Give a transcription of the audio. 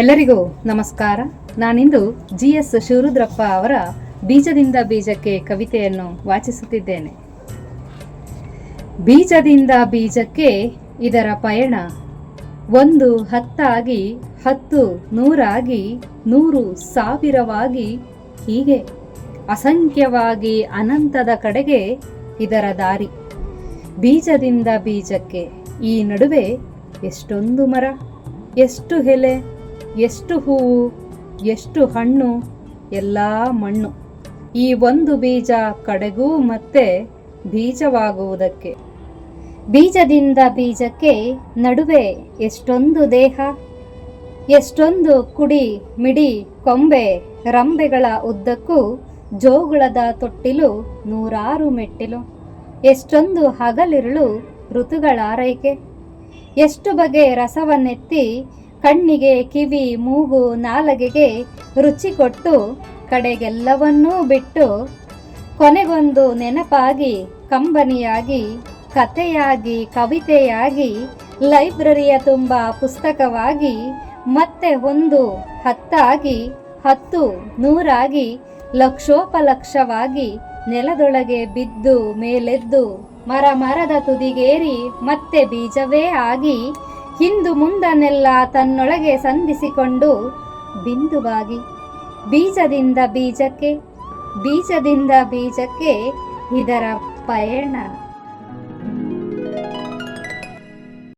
ಎಲ್ಲರಿಗೂ ನಮಸ್ಕಾರ. ನಾನಿಂದು G S Shivarudrappa ಅವರ ಬೀಜದಿಂದ ಬೀಜಕ್ಕೆ ಕವಿತೆಯನ್ನು ವಾಚಿಸುತ್ತಿದ್ದೇನೆ. ಬೀಜದಿಂದ ಬೀಜಕ್ಕೆ ಇದರ ಪಯಣ. ಒಂದು ಹತ್ತಾಗಿ ಹತ್ತು ನೂರಾಗಿ ನೂರು ಸಾವಿರವಾಗಿ ಹೀಗೆ ಅಸಂಖ್ಯವಾಗಿ ಅನಂತದ ಕಡೆಗೆ ಇದರ ದಾರಿ. ಬೀಜದಿಂದ ಬೀಜಕ್ಕೆ ಈ ನಡುವೆ ಎಷ್ಟೊಂದು ಮರ, ಎಷ್ಟು ಎಲೆ ಎಷ್ಟು ಹೂವು, ಎಷ್ಟು ಹಣ್ಣು, ಎಲ್ಲ ಮಣ್ಣು. ಈ ಒಂದು ಬೀಜ ಕಡೆಗೂ ಮತ್ತೆ ಬೀಜವಾಗುವುದಕ್ಕೆ. ಬೀಜದಿಂದ ಬೀಜಕ್ಕೆ ನಡುವೆ ಎಷ್ಟೊಂದು ದೇಹ, ಎಷ್ಟೊಂದು ಕುಡಿ, ಮಿಡಿ, ಕೊಂಬೆ, ರಂಬೆಗಳ ಉದ್ದಕ್ಕೂ ಜೋಗುಳದ ತೊಟ್ಟಿಲು ನೂರಾರು ಮೆಟ್ಟಿಲು. ಎಷ್ಟೊಂದು ಹಗಲಿರುಳು ಋತುಗಳಾರೈಕೆ. ಎಷ್ಟು ಬಗೆ ರಸವನ್ನೆತ್ತಿ ಕಣ್ಣಿಗೆ ಕಿವಿ ಮೂಗು ನಾಲಗೆಗೆ ರುಚಿ ಕೊಟ್ಟು ಕಡೆಗೆಲ್ಲವನ್ನೂ ಬಿಟ್ಟು ಕೊನೆಗೊಂದು ನೆನಪಾಗಿ, ಕಂಬನಿಯಾಗಿ, ಕಥೆಯಾಗಿ, ಕವಿತೆಯಾಗಿ, ಲೈಬ್ರರಿಯ ತುಂಬ ಪುಸ್ತಕವಾಗಿ, ಮತ್ತೆ ಒಂದು ಹತ್ತಾಗಿ, ಹತ್ತು, ನೂರಾಗಿ, ಲಕ್ಷೋಪಲಕ್ಷವಾಗಿ ನೆಲದೊಳಗೆ ಬಿದ್ದು ಮೇಲೆದ್ದು ಮರ ಮರದ ತುದಿಗೇರಿ ಮತ್ತೆ ಬೀಜವೇ ಆಗಿ ಹಿಂದು ಮುಂದನ್ನೆಲ್ಲ ತನ್ನೊಳಗೆ ಸಂಧಿಸಿಕೊಂಡು ಬಿಂದುವಾಗಿ ಬೀಜದಿಂದ ಬೀಜಕ್ಕೆ ಬೀಜದಿಂದ ಬೀಜಕ್ಕೆ ಇದರ ಪಯಣ.